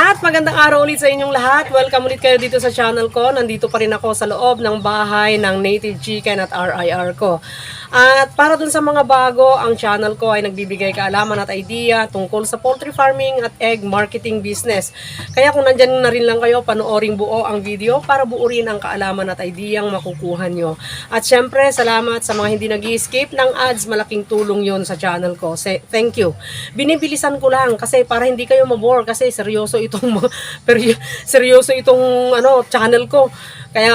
At magandang araw ulit sa inyong lahat. Welcome ulit kayo dito sa channel ko. Nandito pa rin ako sa loob ng bahay ng Native Chicken at RIR ko. At para dun sa mga bago, ang channel ko ay nagbibigay kaalaman at idea tungkol sa poultry farming at egg marketing business. Kaya kung nandyan na rin lang kayo, panooring buo ang video para buo rin ang kaalaman at idea ang makukuha nyo. At syempre, salamat sa mga hindi nag skip ng ads. Malaking tulong yon sa channel ko. Say, thank you. Binibilisan ko lang kasi para hindi kayo mabore kasi seryoso itong seryoso itong ano channel ko. Kaya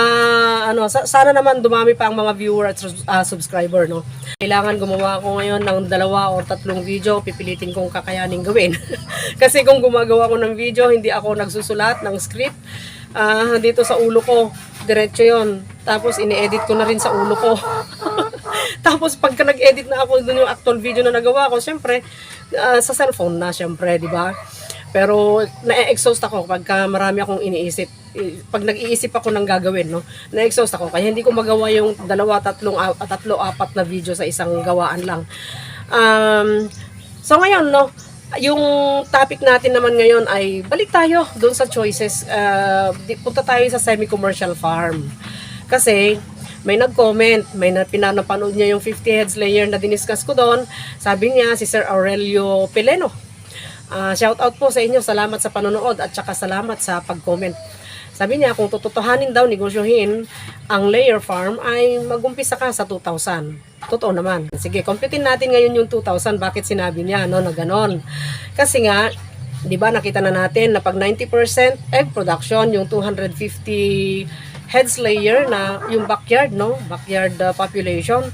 ano sa- sana naman dumami pa ang mga viewer at ah, subscriber no. Kailangan gumawa ako ngayon ng dalawa o tatlong video, pipilitin kong kakayaning gawin. Kasi kung gumagawa ko ng video, hindi ako nagsusulat ng script. Ah, dito sa ulo ko, diretso 'yon. Tapos ini-edit ko na rin sa ulo ko. Tapos pagka nag-edit na ako dun yung actual video na nagawa ko, syempre ah, sa cellphone na syempre, di ba? Pero na-exhaust ako pagka marami akong iniisip. Pag nag-iisip ako ng gagawin, no? Na-exhaust ako. Kaya hindi ko magawa yung dalawa, tatlong, tatlo, apat na video sa isang gawaan lang. Um, so ngayon, no? Yung topic natin naman ngayon ay balik tayo doon sa choices. Uh, punta tayo sa semi-commercial farm. Kasi may nag-comment, may na, pinanapanood niya yung 50 heads layer na diniscuss ko doon. Sabi niya si Sir Aurelio Peleno. Ah, shout out po sa inyo. Salamat sa panonood at saka salamat sa pag-comment. Sabi niya, kung tututuhanin daw, negosyohin, ang layer farm ay magumpisa ka sa 2,000. Totoo naman. Sige, computein natin ngayon yung 2,000. Bakit sinabi niya, no, na ganon? Kasi nga, di ba, nakita na natin na pag 90% egg production, yung 250 heads layer na yung backyard, no, backyard uh, population,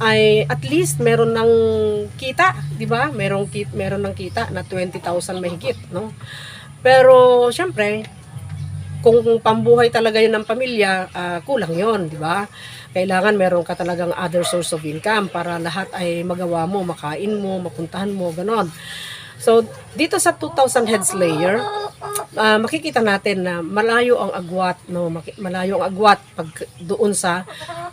ay at least meron ng kita, di ba? Merong kit, meron ng kita na 20,000 mahigit, no? Pero syempre, kung pambuhay talaga yun ng pamilya, ah, kulang yon, di ba? Kailangan meron ka talagang other source of income para lahat ay magawa mo, makain mo, mapuntahan mo, ganon. So, dito sa 2,000 heads layer, ah, makikita natin na malayo ang agwat, no? Malayo ang agwat pag doon sa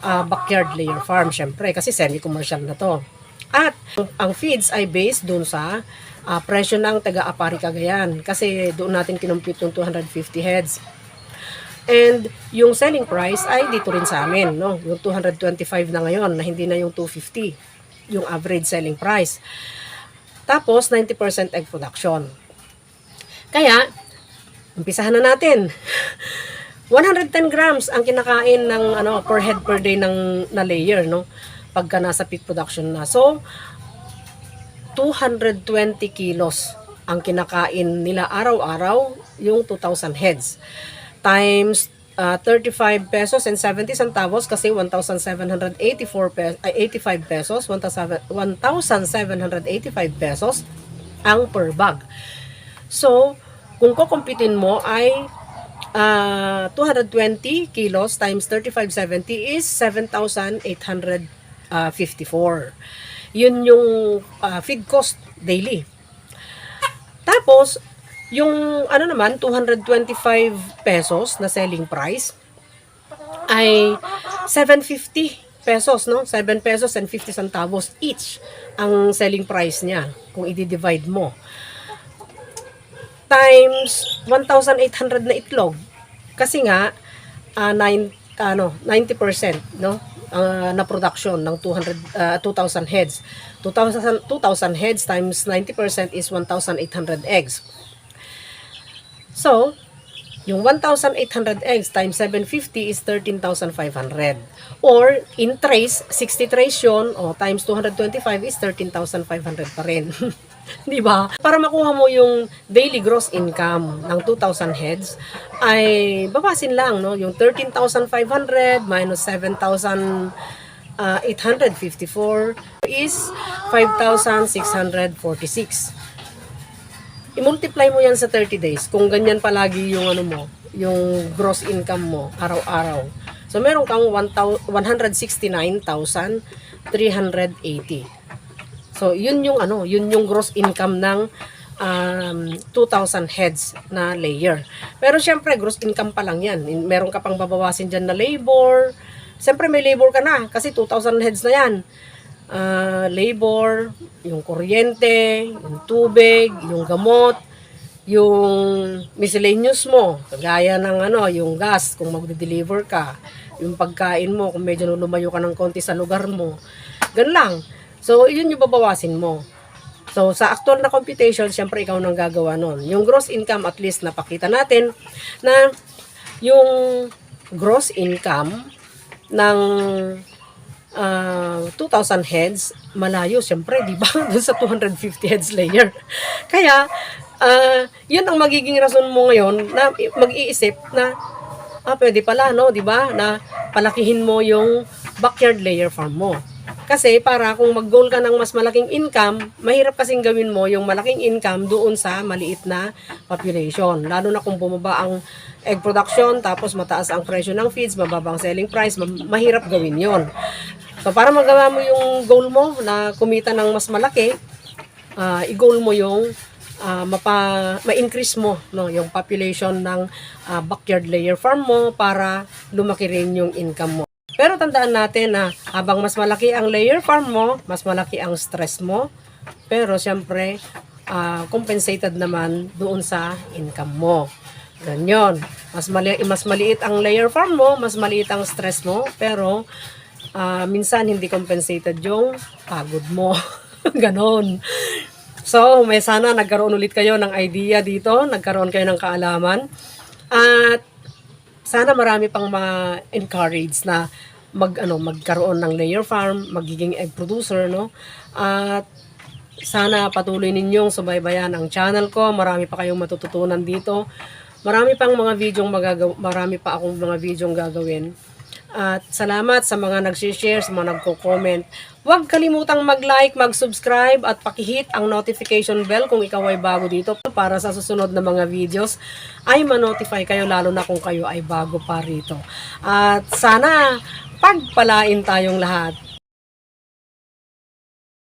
ah, backyard layer farm, syempre, kasi semi-commercial na to. At ang feeds ay based doon sa ah, presyo ng taga-Apari Cagayan kasi doon natin kinumpute yung 250 heads. And yung selling price ay dito rin sa amin, no? Yung 225 na ngayon na hindi na yung 250, yung average selling price. Tapos 90% egg production. Kaya, umpisahan na natin. 110 grams ang kinakain ng ano per head per day ng na layer, no? Pagka nasa peak production na. So, 220 kilos ang kinakain nila araw-araw yung 2,000 heads times uh, 35 pesos and 70 centavos kasi 1,784 pesos, ay 85 pesos, 1,700 1,785 pesos ang per bag. So, kung kukumpitin mo ay uh, 220 kilos times 3570 is 7,854. Yun yung uh, feed cost daily. Tapos, yung ano naman, 225 pesos na selling price ay 750 pesos, no? 7 pesos and 50 centavos each ang selling price niya kung i-divide mo. Times 1,800 na itlog. Kasi nga, ah, nine, ano, 90%, no? ah, na production ng 200, ah, 2,000 heads. 2,000, 2,000 heads times 90% is 1,800 eggs. So, yung 1,800 eggs times 750 is 13,500. Or, in trace, 60 trace yun, o times 225 is 13,500 pa rin. Di ba? Para makuha mo yung daily gross income ng 2,000 heads, ay babasin lang, no? Yung 13,500 minus 7,854 is 5,646 i-multiply mo yan sa 30 days kung ganyan palagi yung ano mo, yung gross income mo araw-araw. So meron kang 169,380. So yun yung ano, yun yung gross income ng um, 2,000 heads na layer. Pero syempre gross income pa lang yan. Meron ka pang babawasin diyan na labor. Syempre may labor ka na kasi 2,000 heads na yan ah, labor, yung kuryente, yung tubig, yung gamot, yung miscellaneous mo, kagaya ng ano, yung gas kung magde-deliver ka, yung pagkain mo kung medyo lumayo ka ng konti sa lugar mo. Ganun lang. So, yun yung babawasin mo. So, sa actual na computation, syempre ikaw nang gagawa nun. Yung gross income, at least napakita natin na yung gross income ng ah, 2,000 heads, malayo, syempre, di ba? Doon sa 250 heads layer. Kaya, ah, yun ang magiging rason mo ngayon na mag-iisip na, ah, pwede pala, no, di ba? Na palakihin mo yung backyard layer farm mo. Kasi para kung mag-goal ka ng mas malaking income, mahirap kasing gawin mo yung malaking income doon sa maliit na population. Lalo na kung bumaba ang egg production, tapos mataas ang presyo ng feeds, mababa ang selling price, ma- mahirap gawin yon. So para magawa mo yung goal mo na kumita ng mas malaki, ah, i-goal mo yung mapa ma-increase mo no yung population ng ah, backyard layer farm mo para lumaki rin yung income mo. Pero tandaan natin na habang mas malaki ang layer farm mo, mas malaki ang stress mo. Pero siyempre, ah, compensated naman doon sa income mo. Ganyan. Mas, mali mas maliit ang layer farm mo, mas maliit ang stress mo, pero ah, minsan hindi compensated yung pagod mo. Ganon. So, may sana nagkaroon ulit kayo ng idea dito, nagkaroon kayo ng kaalaman. At sana marami pang mga encourage na mag ano magkaroon ng layer farm, magiging egg producer no. At sana patuloy ninyong subaybayan ang channel ko. Marami pa kayong matututunan dito. Marami pang mga videong magagaw marami pa akong mga videong gagawin. At salamat sa mga nag-share, sa mga nagko-comment. Huwag kalimutang mag-like, mag-subscribe at pakihit ang notification bell kung ikaw ay bago dito para sa susunod na mga videos ay ma-notify kayo lalo na kung kayo ay bago pa rito. At sana pagpalain tayong lahat.